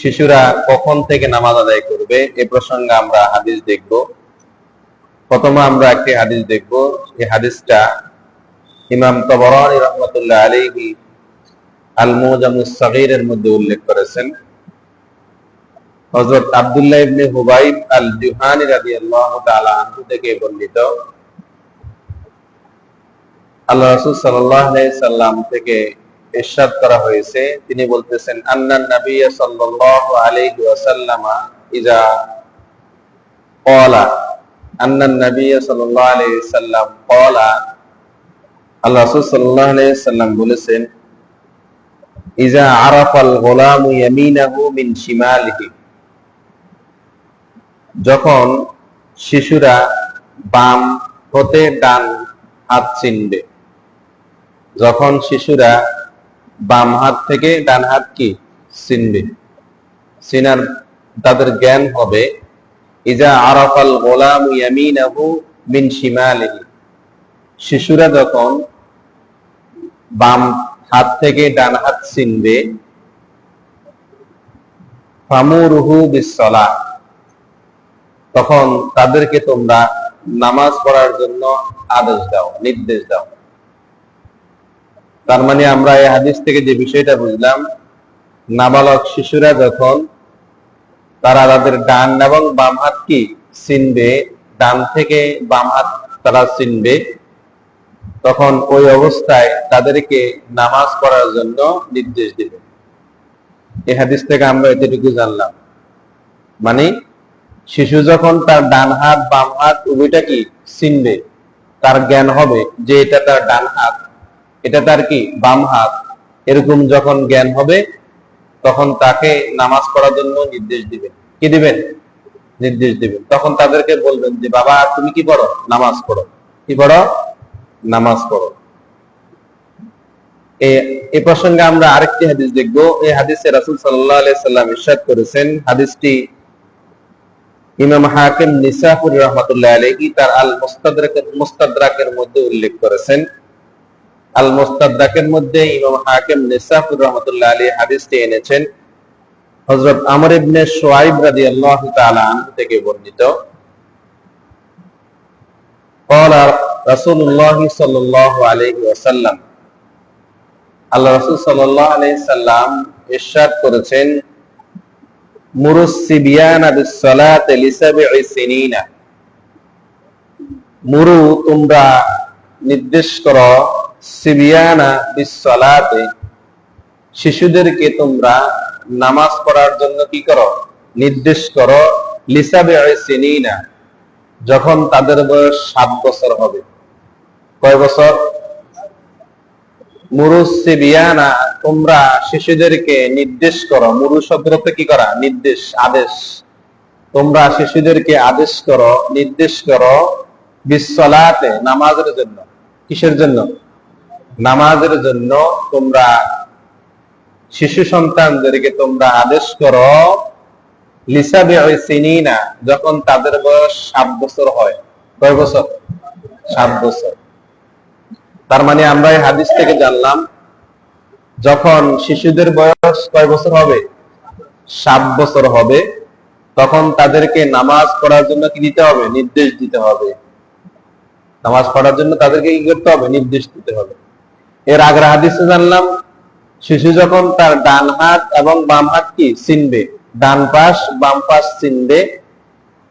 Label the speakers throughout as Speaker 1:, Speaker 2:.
Speaker 1: শিশুরা কখন থেকে নামাজ আদায় করবে এ প্রসঙ্গে আমরা হাদিস দেখব। প্রথমে আমরা একটি হাদিস দেখব। এই হাদিসটা ইমাম তবরানি রহমতুল্লাহ আল সাগীরের মধ্যে উল্লেখ করেছেন। ইবনে হুবাইব আল জুহানি থেকে বর্ণিত। আল্লাহ রাসূল সাল্লাম থেকে ইরশাদ করা হয়েছে। তিনি বলতেছেন, আন্নান নবী সাল্লাল্লাহু আলাইহি ওয়াসাল্লাম ইজা ক্বালা। আন্নান নবী সাল্লাল্লাহু আলাইহি সাল্লাম ক্বালা। আল্লাহ রাসূল সাল্লাল্লাহু আলাইহি সাল্লাম বলেছেন, ইজা আরাফাল গোলামু ইয়ামিনাহু মিন শিমালিহি। যখন শিশুরা বাম হতে ডান হাত চিনবে, যখন শিশুরা বাম হাত থেকে ডান হাত কি? চিনবে। চিনার তাদের জ্ঞান হবে, ইজা আরাফাল গোলাম ইয়ামিনাহু মিন শিমালিহি। শিশুরা যখন বাম হাত থেকে ডান হাত চিনবে, ফামুরুহু বিসসালাহ। তখন তাদেরকে তোমরা নামাজ পড়ার জন্য আদেশ দাও, নির্দেশ দাও। তার মানে আমরা এই হাদিস থেকে যে বিষয়টা বুঝলাম, নাবালক শিশুরা যখন তারা তাদের ডান এবং বাম হাত কি চিনবে, ডান থেকে বাম হাত তারা চিনবে, তখন ওই অবস্থায় তাদেরকে নামাজ পড়ার জন্য নির্দেশ দিবে। এ হাদিস থেকে আমরা এতটুকু জানলাম। মানে শিশু যখন তার ডান হাত, বাম হাত, উভয়টা কি চিনবে, তার জ্ঞান হবে যে এটা তার ডান হাত। এটা তার কি? বাম হাত। এরকম যখন জ্ঞান হবে, তখন তাকে নামাজ পড়ার জন্য নির্দেশ দিবেন। কি দিবেন? নির্দেশ দিবেন। তখন তাদেরকে বলবেন যে, বাবা, তুমি কি পড়ো? নামাজ পড়ো। কি পড়ো? নামাজ পড়ো। এ প্রসঙ্গে আমরা আরেকটি হাদিস দেখব। এই হাদিসে রাসুল সাল্লাহ সাল্লাম ইরশাদ করেছেন। হাদিসটি ইমাম হাকিম নিসাফুর রহমতুল্লাহ আলাইহি তার আল মুস্তাদরাকের মধ্যে উল্লেখ করেছেন। আল মোস্তাদাকের মধ্যে ইমাম হাকিম নিসাফুর রহমতুল্লাহ আলী হাদিসটি এনেছেন। হজরত আমর ইবনে সোয়াইব রাজি আল্লাহ থেকে বর্ণিত। আল্লাহ রাসূল সাল্লাল্লাহু আলাইহি সাল্লাম ইরশাদ করেছেন, মুরুসসিবিয়ানা বিসসালাতি লিসাবঈ সিনিনা। মুরু তোমরা নির্দেশ করো সিবিয়ানা বিসসালাতে, শিশুদেরকে তোমরা নামাজ পড়ার জন্য কি করো? নির্দেশ করো লিসাবঈ সিনিনা, যখন তাদের বয়স সাত বছর হবে। কয় বছর? মুরুসিবিয়ানা তোমরা শিশুদেরকে নির্দেশ করো। মুরু শব্দতে কি করা? নির্দেশ, আদেশ। তোমরা শিশুদেরকে আদেশ করো, নির্দেশ করো বিশ্বলাতে নামাজের জন্য। কিসের জন্য? নামাজের জন্য তোমরা শিশু সন্তানদেরকে তোমরা আদেশ করো লিসাবে সিনিনা, যখন তাদের বয়স সাত বছর হয়। কয় বছর? সাত বছর। তার মানে আমরা এই হাদিস থেকে জানলাম, যখন শিশুদের বয়স কয় বছর হবে? সাত বছর হবে। তখন তাদেরকে নামাজ পড়ার জন্য কি দিতে হবে? নির্দেশ দিতে হবে। নামাজ পড়ার জন্য তাদেরকে কি করতে হবে? নির্দেশ দিতে হবে। এর আগের হাদিসে জানলাম, শিশু যখন তার ডান হাত এবং বাম হাত কি? চিনবে। ডান পাশ, বাম পাশ চিনবে।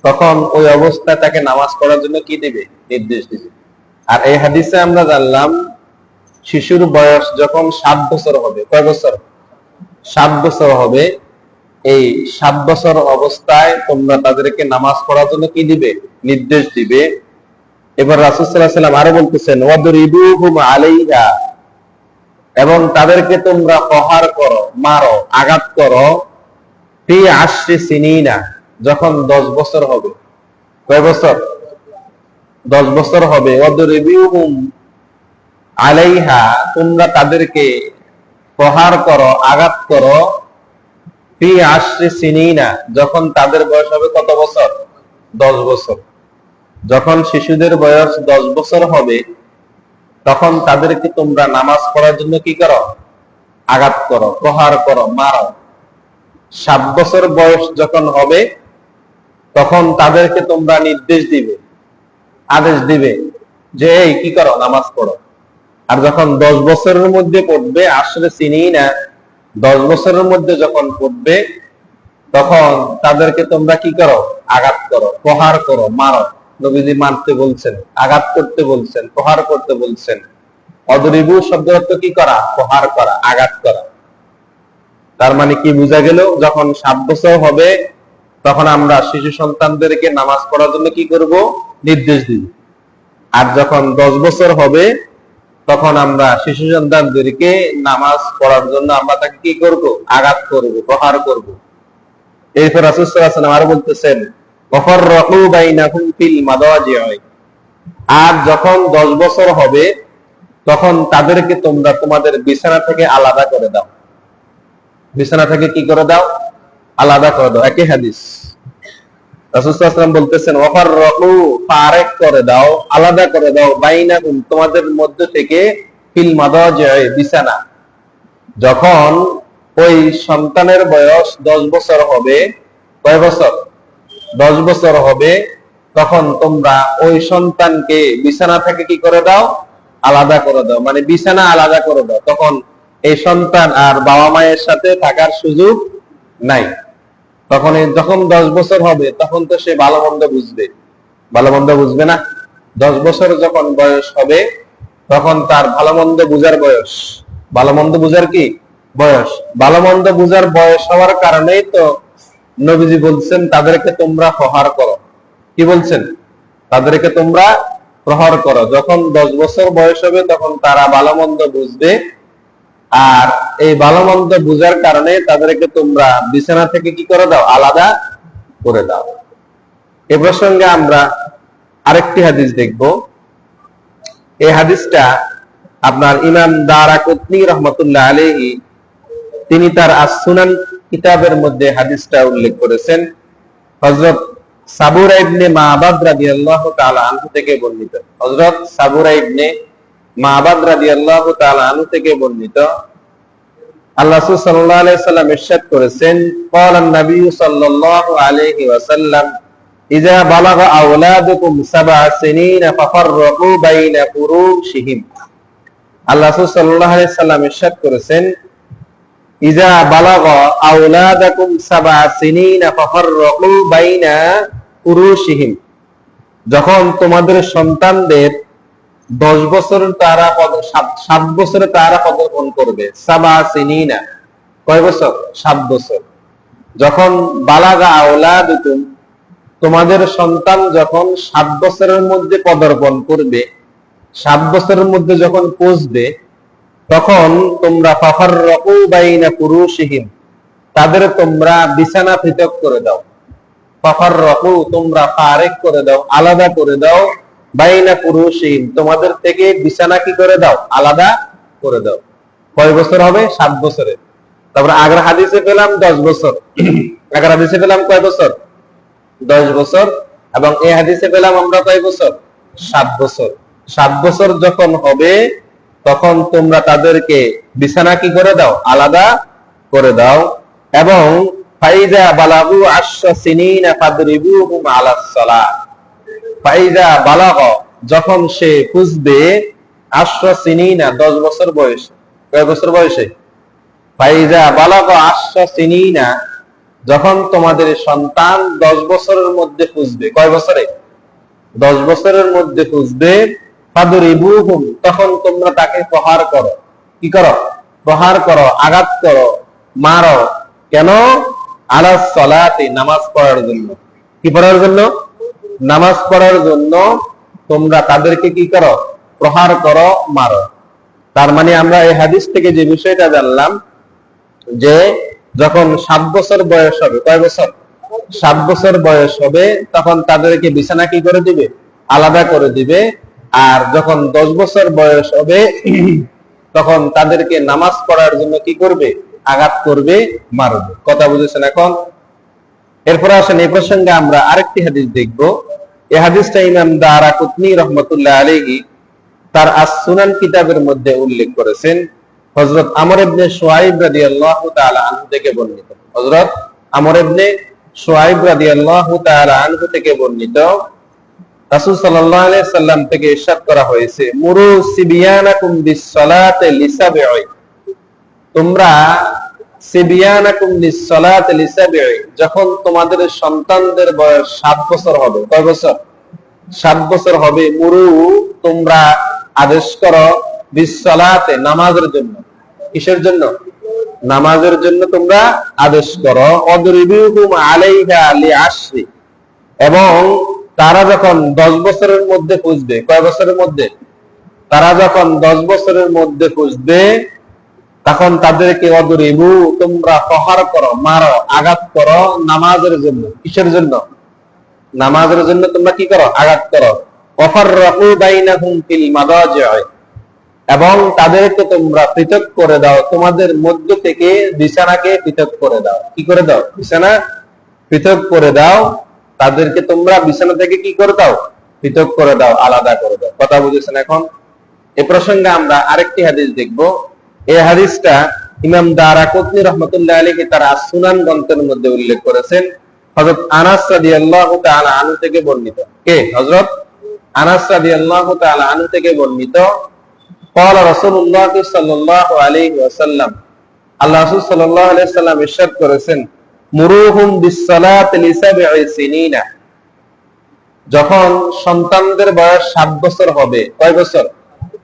Speaker 1: তখন ওই অবস্থায় তাকে নামাজ পড়ার জন্য কি দিবে? নির্দেশ দিবে। আর এই হাদিসে আমরা জানলাম, শিশুর বয়স যখন সাত বছর হবে, কয় বছর? সাত বছর হবে। এই সাত বছর অবস্থায় তোমরা তাদেরকে নামাজ পড়ার জন্য কি দিবে? নির্দেশ দিবে। এবার রাসুসাল্লাহ সাল্লাম আরও বলতেছেন আলাইহা এবং তাদেরকে তোমরা প্রহার করো, মারো, আঘাত করো, ফি আশরি সিনিনা, যখন দশ বছর হবে। কয় বছর? দশ বছর হবে। আলাইহা তোমরা তাদেরকে প্রহার করো, আঘাত করো, ফি আশরি সিনিনা, যখন তাদের বয়স হবে কত বছর? দশ বছর। যখন শিশুদের বয়স দশ বছর হবে, তখন তাদেরকে তোমরা নামাজ পড়ার জন্য কি করো? আঘাত করো, প্রহার করো, মারো। সাত বছর বয়স যখন হবে, তখন তাদেরকে তোমরা নির্দেশ দিবে, আদেশ দিবে যে, এই, কি করো? নামাজ পড়ো। আর যখন দশ বছরের মধ্যে পড়বে, আসলে চিনি না, দশ বছরের মধ্যে যখন পড়বে, তখন তাদেরকে তোমরা কি করো? আঘাত করো, প্রহার করো, মারো। নবীজি মারতে বলছেন, আঘাত করতে বলছেন, প্রহার করতে বলছেন। অদরিবু শব্দ অর্থ কি করা? প্রহার করা, আঘাত করা। তার মানে কি বোঝা গেল? যখন সাত বছর হবে, তখন আমরা শিশু সন্তানদেরকে নামাজ পড়ার জন্য কি করব? নির্দেশ দিব। আর যখন দশ বছর হবে, তখন আমরা শিশু সন্তানদেরকে নামাজ পড়ার জন্য আমরা তাকে কি করব? আঘাত করব, প্রহার করব। এরপর রাসূলুল্লাহ আরও বলতেছেন আর যখন দশ বছর হবে, তখন তাদেরকে তোমরা তোমাদের বিছানা থেকে আলাদা করে দাও। বিছানা থেকে কি করে দাও? আলাদা করে দাও। একই হাদিস। বলতেছেন করে দাও, আলাদা করে দাও, বাইনাকুম, তোমাদের মধ্য থেকে বিছানা। যখন ওই সন্তানের বয়স দশ বছর হবে, কয় বছর? দশ বছর হবে, তখন তোমরা ওই সন্তানকে বিছানা থেকে কি করে দাও? আলাদা করে দাও। মানে বিছানা আলাদা করে দাও। তখন এই সন্তান আর বাবা মায়ের সাথে থাকার সুযোগ নাই। তখন যখন দশ বছর হবে, তখন তো সে ভালো মন্দ বুঝবে। ভালো মন্দ বুঝবে না? দশ বছর যখন বয়স হবে, তখন তার ভালো মন্দ বুঝার বয়স। ভালো মন্দ বুঝার কি? বয়স। ভালো মন্দ বুঝার বয়স হওয়ার কারণেই তো নবীজি বলছেন, তাদেরকে তোমরা প্রহার করো। কি বলছেন? তাদেরকে তোমরা প্রহার করো। যখন দশ বছর বয়স হবে, তখন তারা ভালো বুঝবে। আর এই ভালো মন্দ বুঝার কারণে তাদেরকে তোমরা বিছানা থেকে কি করে দাও? আলাদা করে দাও। এ প্রসঙ্গে আমরা আরেকটি হাদিস দেখব। এই হাদিসটা আপনার ইমাম দারা রহমতুল্লাহ আলহি তিনি তার আসুনান কিতাবের মধ্যে হাদিসটা উল্লেখ করেছেন হজরত সাবুরা ইবনে মাহবাদ রাদিয়াল্লাহু তাআলা আনহু থেকে বর্ণিত। হযরত সাবুরা ইবনে মাহবাদ রাদিয়াল্লাহু তাআলা আনহু থেকে বর্ণিত। আল্লাহ রাসূল সাল্লাল্লাহু সাল্লাম ইরশাদ করেছেন, ক্বালা নবী সাল্লাল্লাহু আলাইহি ওয়াসাল্লাম, ইযা বালাগা আওলাদুকুম সাবআ সিনিন ফাফাররাকু বাইনা ফুরুশিহিম। আল্লাহ রাসূল আলাইহি সাল্লাম ইরশাদ করেছেন ইজা বালাগা আওলাদাকুম সাবআ সিনিনা ফাফাররাকু যখন তোমাদের সন্তানদের দশ বছর তারা সাত বছরে তারা পদার্পণ করবে, সাবা সিনিনা। কয় বছর? সাত বছর। যখন বালাগা আওলা আওলাদুকুম তোমাদের সন্তান যখন সাত বছরের মধ্যে পদার্পণ করবে, সাত বছরের মধ্যে যখন পৌঁছবে তখন তোমরা ফাফার বাইনা পুরুষহীন তাদের তোমরা বিছানা পৃথক করে দাও। ফাফার রকু তোমরা ফারেক করে দাও, আলাদা করে দাও। বাইনা পুরুষহীন তোমাদের থেকে বিছানা কি করে দাও? আলাদা করে দাও। কয় বছর হবে? সাত বছরে। তারপরে আগ্রা হাদিসে পেলাম দশ বছর। আগ্রা হাদিসে পেলাম কয় বছর? দশ বছর। এবং এই হাদিসে পেলাম আমরা কয় বছর? সাত বছর। সাত বছর যখন হবে তখন তোমরা তাদেরকে বিছানা কি করে দাও? আলাদা করে দাও। এবং ফাইজা বালাগু আশা সিনিনা ফাদরিবুহুম আলাস সালাহ ফাইজা বালাগ, যখন সে বুঝবে আশা সিনিনা 10 বছর বয়সে। কয় বছর বয়সে? ফাইজা বালাগ আশা সিনিনা, যখন তোমাদের সন্তান 10 বছরের মধ্যে খুঁজবে। কয় বছরে? 10 বছরের মধ্যে বুঝবে ফাদরিবুহুম, তখন তোমরা তাকে প্রহার করো। কি করো? প্রহার করো, আঘাত করো, মারো। কেন? আলাস সালাতে, নামাজ পড়ার জন্য। কি পড়ার জন্য? নামাজ পড়ার জন্য তোমরা তাদেরকে কি করো? প্রহার করো, মারো। তার মানে আমরা এই হাদিস থেকে যে বিষয়টা জানলাম যে যখন সাত বছর বয়স হবে, কয় বছর? সাত বছর বয়স হবে, তখন তাদেরকে বিছানা কি করে দিবে? আলাদা করে দিবে। আর যখন দশ বছর বয়স হবে তখন তাদেরকে নামাজ পড়ার জন্য কি করবে? আঘাত করবে মারবে। কথা বুঝেছেন এখন? এরপরে আসেন এই প্রসঙ্গে আমরা আরেকটি হাদিস দেখব। এই হাদিসটা ইমাম দারা কুতনি রহমতুল্লাহ আলহি তার আসুনান কিতাবের মধ্যে উল্লেখ করেছেন। হজরত আমর ইবনে সোয়াইব রাদিয়াল্লাহু তাআলা আনহু থেকে বর্ণিত। হজরত আমর ইবনে সুয়াইব রাদিয়াল্লাহু তাআলা আনহু থেকে বর্ণিত। মুরু তোমরা যখন তোমাদের সন্তানদের বয়স 7 বছর হবে, কয় বছর? 7 বছর হবে, মুরু, তোমরা আদেশ করো বিস-সালাতে নামাজের জন্য। কিসের জন্য? নামাজের জন্য তোমরা আদেশ করো অদরিবিহুম আলাইহা লিআশরি। এবং তারা যখন দশ বছরের মধ্যে খুঁজবে, কয় বছরের মধ্যে? তারা যখন দশ বছরের মধ্যে পুষবে তখন তাদেরকে অদরিবু, তোমরা প্রহার করো, মারো, আঘাত করো নামাজের জন্য। কিসের জন্য? নামাজের জন্য তোমরা কি করো? আঘাত করো। অফার রাহু বাইনাহুম ফিল মাদাজি'i এবং তাদেরকে তোমরা পৃথক করে দাও, তোমাদের মধ্য থেকে বিছানাকে পৃথক করে দাও। কি করে দাও? বিছানা? পৃথক করে দাও। তাদেরকে তোমরা বিছানা থেকে কি করে দাও পৃথক করে দাও আলাদা করে দাও কথা বুঝেছেন এখন এ প্রসঙ্গে আমরা আরেকটি হাদিস দেখব এই হাদিসটা ইমাম দারাকুতনি রহমতুল্লাহ আলাইহি তার সুনান গ্রন্থের মধ্যে উল্লেখ করেছেন হযরত আনাস রাদিয়াল্লাহু তাআলা আনহু থেকে বর্ণিত কে হযরত আনাস রাদিয়াল্লাহু তাআলা আনহু থেকে বর্ণিত قال رسول الله صلى الله عليه وسلم আল্লাহ রাসূল সাল্লাল্লাহু আলাইহি সাল্লাম ইরশাদ করেছেন মুরুহুম বিসসালাত লিসাবঈ সিনিনা। যখন সন্তানদের বয়স সাত বছর হবে, কয় বছর?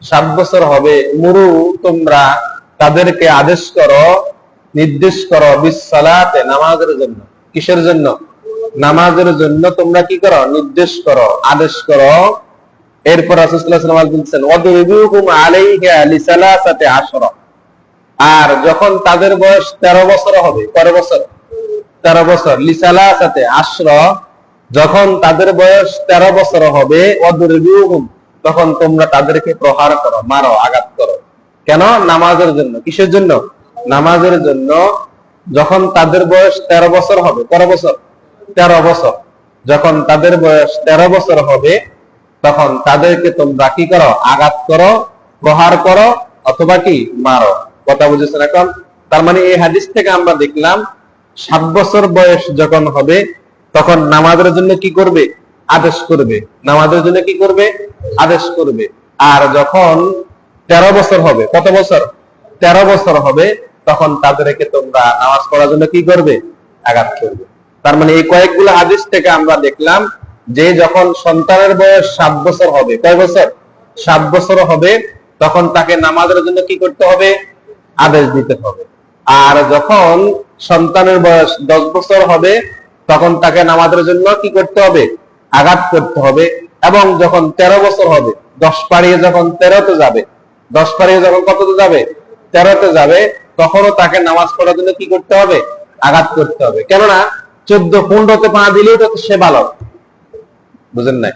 Speaker 1: সাত বছর হবে। মুরু, তোমরা তাদেরকে আদেশ করো, নির্দেশ করো বিসসালাতে নামাজের জন্য। কিসের জন্য? নামাজের জন্য তোমরা কি করো? নির্দেশ করো, আদেশ করো। এরপর বলছেন আর যখন তাদের বয়স 13 বছর হবে, কয় বছর? 13 বছর। লিসালাসাতি আশরা, যখন তাদের বয়স 13 বছর হবে তখন তোমরা তাদেরকে প্রহার করো, মারো, আঘাত করো। কেন? নামাজের জন্য। কিসের জন্য? নামাজের জন্য যখন তাদের বয়স 13 বছর হবে কয় বছর 13 বছর, যখন তাদের বয়স 13 বছর হবে, তখন তাদেরকে তোমরা কি করো? আঘাত করো, প্রহার করো, অথবা কি? মারো। কথা বুঝেছেন এখন? তার মানে এই হাদিস থেকে আমরা দেখলাম সাত বছর বয়স যখন হবে, তখন নামাজের জন্য কি করবে? আদেশ করবে। নামাজের জন্য কি করবে? আদেশ করবে। আর যখন তেরো বছর হবে, কত বছর? তেরো বছর হবে, তখন তাদেরকে তোমরা নামাজ পড়ার জন্য কি করবে? আঘাত করবে। তার মানে এই কয়েকগুলো হাদিস থেকে আমরা দেখলাম যে যখন সন্তানের বয়স সাত বছর হবে, কয় বছর? সাত বছর হবে, তখন তাকে নামাজের জন্য কি করতে হবে? আদেশ দিতে হবে। আর যখন সন্তানের বয়স দশ বছর হবে, তখন তাকে নামাজের জন্য কি করতে হবে? আঘাত করতে হবে। এবং যখন তেরো বছর হবে, দশ পাড়িয়ে যখন তেরোতে যাবে, দশ পাড়িয়ে যখন কততে যাবে? তেরোতে যাবে, তখনও তাকে নামাজ পড়ার জন্য কি করতে হবে? আঘাত করতে হবে। কেননা, চোদ্দ, পনেরোতে পা দিলেও তো সে বালক বুঝেন নাই?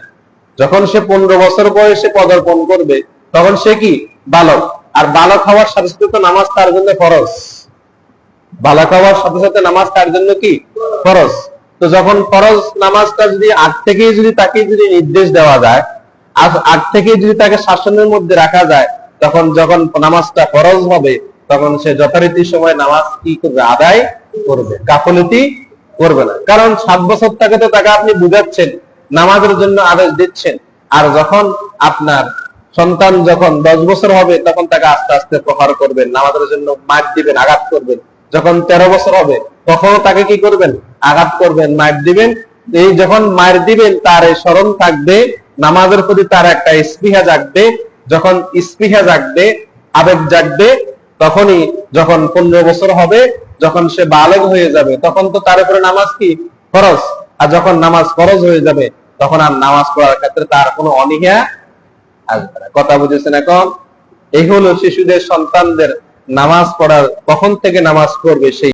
Speaker 1: যখন সে পনেরো বছর বয়সে পদার্পণ করবে, তখন সে কি? বালক আর বালক হওয়ার সাথে সাথে তো নামাজ তার জন্য ফরজ। বালক হওয়ার সাথে সাথে নামাজ তার জন্য কি? ফরজ। তো যখন ফরজ নামাজটা যদি আগ থেকেই যদি তাকে যদি নির্দেশ দেওয়া যায় আগ থেকেই যদি তাকে শাসনের মধ্যে রাখা যায়, তখন যখন নামাজটা ফরজ হবে, তখন সে যথারীতি সময় নামাজ কি করবে? আদায় করবে। গাফলতি করবে না। কারণ সাত বছর থেকে তো তাকে আপনি বুঝাচ্ছেন, নামাজের জন্য আদেশ দিচ্ছেন। আর যখন আপনার সন্তান যখন দশ বছর হবে, তখন তাকে আস্তে আস্তে প্রহার করবেন, নামাজের জন্য মার দিবেন, আঘাত করবেন। যখন তেরো বছর হবে, তখন তাকে কি করবেন? আঘাত করবেন, মার দিবেন। এই যখন মার দিবেন, তার স্মরণ থাকবে, নামাজের প্রতি তার একটা স্পৃহা জাগবে। যখন স্পৃহা জাগবে, আবেগ জাগবে, তখনই যখন পনেরো বছর হবে, যখন সে বালক হয়ে যাবে, তখন তো তার উপরে নামাজ কি? ফরজ। আর যখন নামাজ ফরজ হয়ে যাবে, তখন আর নামাজ পড়ার ক্ষেত্রে তার কোনো অনীহা আসবে কথা বুঝেছেন এখন? এই হলো শিশুদের, সন্তানদের নামাজ পড়ার কখন থেকে নামাজ পড়বে সেই